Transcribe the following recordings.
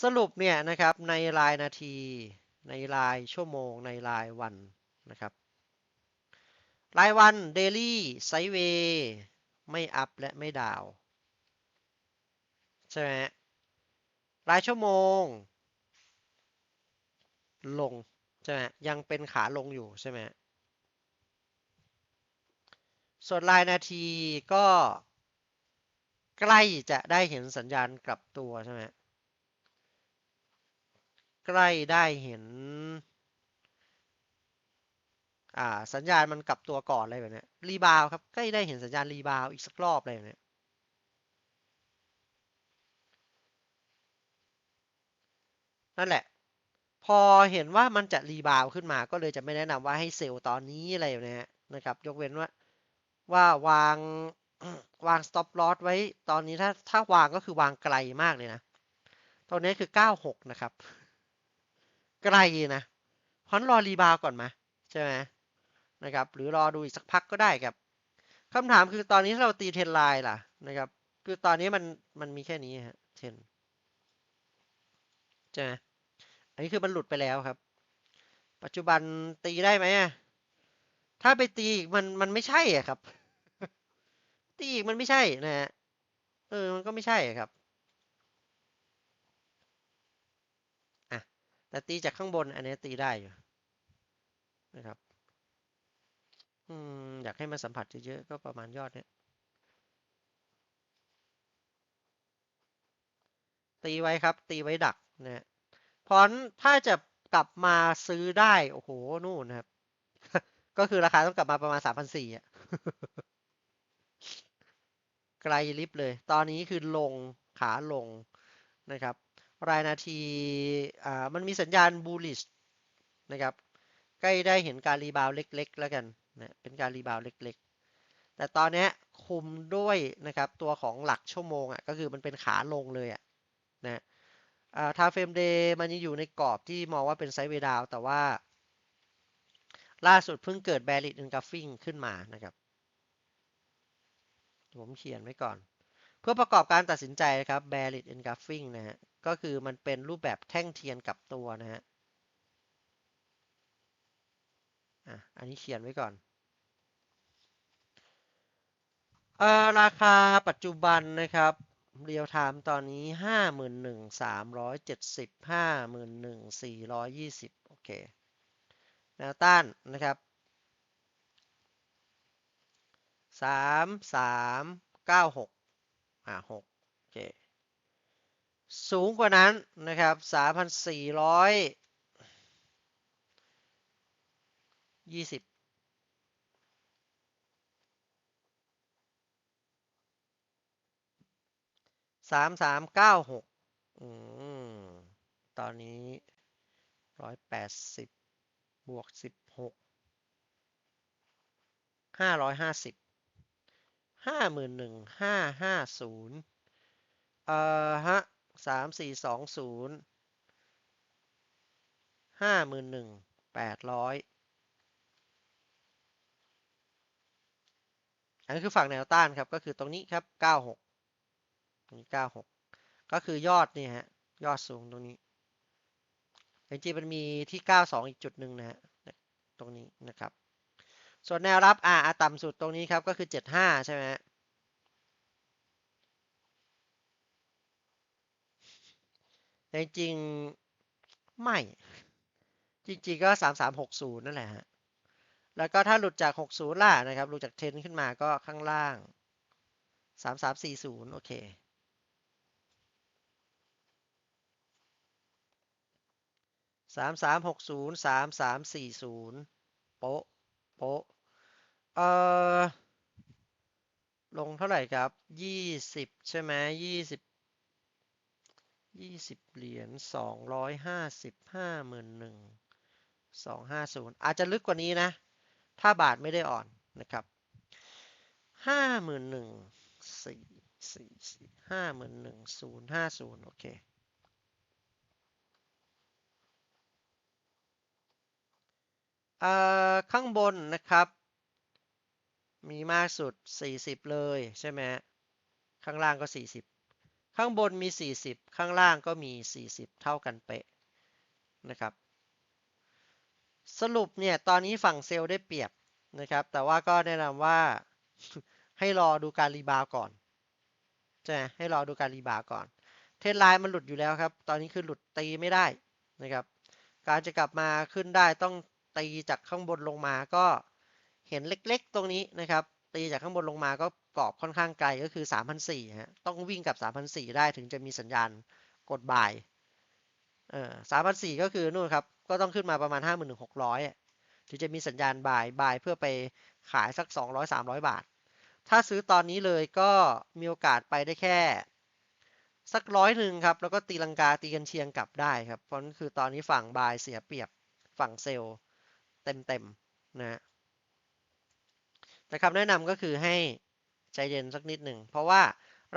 สรุปเนี่ยนะครับในรายนาที ในรายชั่วโมง ในรายวันนะครับรายวันเดลี่ไซเวย์ไม่อัพและไม่ดาวใช่ไหมรายชั่วโมง ลงใช่ไหมยังเป็นขาลงอยู่ใช่ไหมส่วนรายนาทีก็ใกล้จะได้เห็นสัญญาณกลับตัวใช่ไหม ใกล้ได้เห็น อ่า สัญญาณมันกลับตัวก่อนอะไรแบบนี้รีบาวครับใกล้ได้เห็นสัญญาณรีบาวอีกสักรอบอะไรแบบเนี้ยนั่นแหละ พอเห็นว่ามันจะรีบาวขึ้นมาก็เลยจะไม่แนะนำว่าให้เซลล์ตอนนี้อะไรแบบเนี้ยนะครับ ยกเว้นว่า ว่าวางวาง stop loss ไว้ตอนนี้ถ้าถ้าวางก็คือวางไกลมากเลยนะตรงนี้คือ 96 นะครับ ไกลนะเพราะฉะนั้นรอรีบาวก่อนมาใช่ไหมนะครับ หรือรอดูอีกสักพักก็ได้ครับคำถามคือตอนนี้ถ้าเราตีเทนไลน์ล่ะนะครับ คือตอนนี้มันมันมีแค่นี้ฮะเทนใช่ไหมอันนี้คือมันหลุดไปแล้วครับ ปัจจุบันตีได้ไหมอะถ้าไปตีอีกมันมันไม่ใช่อะครับ ตีอีกมันไม่ใช่นะฮะเออมันก็ไม่ใช่ครับ อะ แต่ตีจากข้างบนอันนี้ตีได้อยู่นะครับอืมอยากให้มันสัมผัสเยอะๆก็ประมาณยอดเนี้ยตีไว้ครับ ตีไว้ดักนะฮะพราะฉะนั้นถ้าจะกลับมาซื้อได้ โอ้โห นู่นะครับ ก็คือราคาต้องกลับมาประมาณสามพันสี่อะไกลลิฟเลย ตอนนี้คือลงขาลงนะครับ รายนาทีอ่ามันมีสัญญาณ bullish นะครับใกล้ได้เห็นการรีบาวเล็ก ๆ แล้วกันนะเป็นการรีบาวเล็ก ๆ แต่ตอนนี้คุมด้วยนะครับตัวของหลักชั่วโมงอะก็คือมันเป็นขาลงเลยอะนะอ่าทาเฟรมเดย์มันยังอยู่ในกรอบที่มองว่าเป็นไซด์เวดาว แต่ว่า ล่าสุดเพิ่งเกิด bearish engulfing ขึ้นมานะครับผมเขียนไว้ก่อน เพื่อประกอบการตัดสินใจนะครับ bearish engulfing นะฮะ ก็คือมันเป็นรูปแบบแท่งเทียนกลับตัวนะฮะอะอันนี้เขียนไว้ก่อนเอ่อราคาปัจจุบันนะครับเรียลไทม์ตอนนี้ห้าหมื่นหนึ่งสามร้อยเจ็ดสิบห้าหมื่นหนึ่งสี่ร้อยยี่สิบโอเคแนวต้านนะครับสามสามเก้าหกอ่าหกโอเค สูงกว่านั้นนะครับสามพันสี่ร้อยยี่สิบสามสามเก้าหกตอนนี้ร้อยแปดสิบบวกสิบหกห้าร้อยห้าสิบห้าหมื่นหนึ่งห้าห้าศูนย์เอ่อฮะ สามสี่สองศูนย์ห้าหมื่นหนึ่งแปดร้อยอันนี้คือฝั่งแนวต้านครับ ก็คือตรงนี้ครับเก้าหกตรงนี้เก้าหกก็คือยอดนี่ฮะ ยอดสูงตรงนี้จริงๆมันมีที่ 92 อีกจุดหนึ่งนะฮะ ตรงนี้นะครับ ส่วนแนวรับ อ่าต่ำสุดตรงนี้ครับ ก็คือ 75 ใช่ไหมฮะ แต่จริงๆไม่ จริงๆก็ 3360 นั่นแหละฮะ แล้วก็ถ้าหลุดจาก 60 ล่ะนะครับ หลุดจากเทนขึ้นมาก็ข้างล่าง 3340 โอเคสามสามหกศูนย์สามสามสี่ศูนย์โป๊ะโป๊ะเอ่อลงเท่าไหร่ครับยี่สิบใช่ไหมยี่สิบ ยี่สิบเหรียญสองร้อยห้าสิบห้าหมื่นหนึ่งสองห้าศูนย์อาจจะลึกกว่านี้นะ ถ้าบาทไม่ได้อ่อนนะครับห้าหมื่นหนึ่งสี่สี่สี่ห้าหมื่นหนึ่งศูนย์ห้าศูนย์โอเคข้างบนนะครับ มีมากสุด 40 เลยใช่ไหมข้างล่างก็ 40 ข้างบนมี 40 ข้างล่างก็มี 40 เท่ากันเป๊ะนะครับ สรุปเนี่ยตอนนี้ฝั่งเซลล์ได้เปรียบนะครับ แต่ว่าก็แนะนำว่าให้รอดูการรีบาวก่อนใช่ไหมให้รอดูการรีบาวก่อน เทรนไลน์มันหลุดอยู่แล้วครับ ตอนนี้คือหลุดตีไม่ได้นะครับ การจะกลับมาขึ้นได้ต้องตีจากข้างบนลงมาก็เห็นเล็กๆตรงนี้นะครับ ตีจากข้างบนลงมาก็กรอบค่อนข้างไกลก็คือ3,004ฮะต้องวิ่งกับ3,004ได้ถึงจะมีสัญญาณกดบ่ายเออ3,004ก็คือนู่นครับ ก็ต้องขึ้นมาประมาณ 51,600 ถึงจะมีสัญญาณบ่ายบ่ายเพื่อไปขายสัก 200 300 บาท ถ้าซื้อตอนนี้เลยก็มีโอกาสไปได้แค่ สักร้อยหนึ่งครับ แล้วก็ตีลังกาตีกันเชียงกลับได้ครับ เพราะนั่นคือตอนนี้ฝั่งบายเสียเปรียบฝั่งเซลเต็มเต็มๆนะฮะ แต่คำแนะนำก็คือให้ใจเย็นสักนิดหนึ่ง เพราะว่า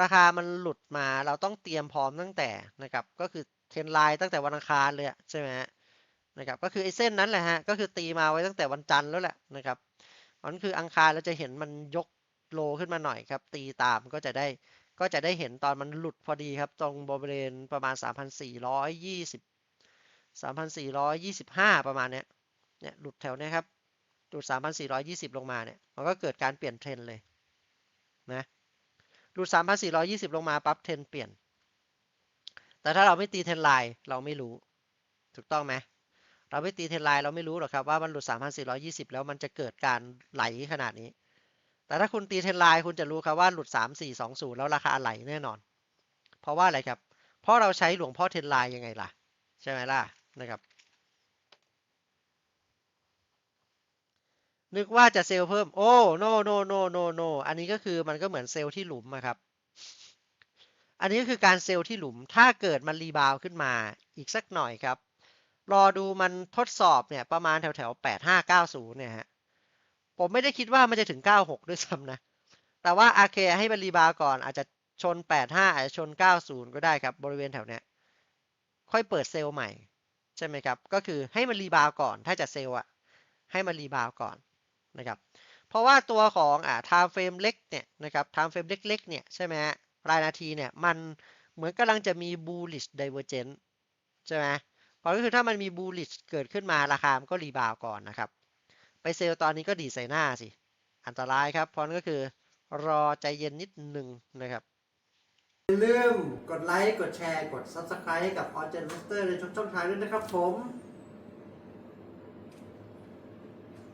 ราคามันหลุดมาเราต้องเตรียมพร้อมตั้งแต่นะครับ ก็คือเทรนไลน์ตั้งแต่วันอังคารเลยใช่ไหมนะครับ ก็คือไอ้เส้นนั้นแหละฮะ ก็คือตีมาไว้ตั้งแต่วันจันทร์แล้วแหละนะครับมันคืออังคารเราจะเห็นมันยกโลขึ้นมาหน่อยครับ ตีตามก็จะได้ก็จะได้เห็นตอนมันหลุดพอดีครับ ตรงบริเวณประมาณ 3,420 3,425 ประมาณเนี้ยเนี่ยหลุดแถวเนี้ยครับ หลุด3,420 ลงมาเนี่ย มันก็เกิดการเปลี่ยนเทรนด์เลยนะหลุด3,420 ลงมาปั๊บเทรนด์เปลี่ยน แต่ถ้าเราไม่ตีเทรนด์ไลน์เราไม่รู้ ถูกต้องไหมเราไม่ตีเทรนด์ไลน์เราไม่รู้หรอกครับว่ามันหลุด 3,420 แล้วมันจะเกิดการไหลขนาดนี้ แต่ถ้าคุณตีเทรนไลน์คุณจะรู้ครับว่าหลุด 3 4 2 0 แล้วราคาไหลแน่นอน เพราะว่าอะไรครับ เพราะเราใช้หลวงพ่อเทรนไลน์ยังไงล่ะ ใช่ไหมล่ะนะครับ นึกว่าจะเซลล์เพิ่ม โอ้ no no no no no อันนี้ก็คือมันก็เหมือนเซลล์ที่หลุมอะครับ อันนี้ก็คือการเซลล์ที่หลุม ถ้าเกิดมันรีบาวขึ้นมาอีกสักหน่อยครับ รอดูมันทดสอบเนี่ยประมาณแถวแถว8 5 9 0เนี่ยฮะ ผมไม่ได้คิดว่ามันจะถึง96ด้วยซ้ำนะ แต่ว่าอาเคให้มันรีบาวก่อนอาจจะชน85อาจจะชน90ก็ได้ครับ บริเวณแถวเนี้ย ค่อยเปิดเซลล์ใหม่ ใช่ไหมครับ ก็คือให้มันรีบาวก่อน ถ้าจะเซลล์อะให้มันรีบาวก่อน นะครับ เพราะว่าตัวของอ่า time frame เล็กเนี่ยนะครับ time frame เล็กๆเนี่ยใช่ไหมรายนาทีเนี่ยมันเหมือนกำลังจะมี bullish divergence ใช่ไหมเพราะก็คือถ้ามันมี bullish เกิดขึ้นมาราคามันก็รีบาวก่อนนะครับ ไปเซลล์ตอนนี้ก็ดีใส่หน้าสิ อันตรายครับ เพราะนั่นก็คือรอใจเย็นนิดหนึ่งนะครับอย่าลืมกดไลค์ กดแชร์ กด Subscribe กับ o r g e n Master ในทุกช่องทางด้วยนะครับผม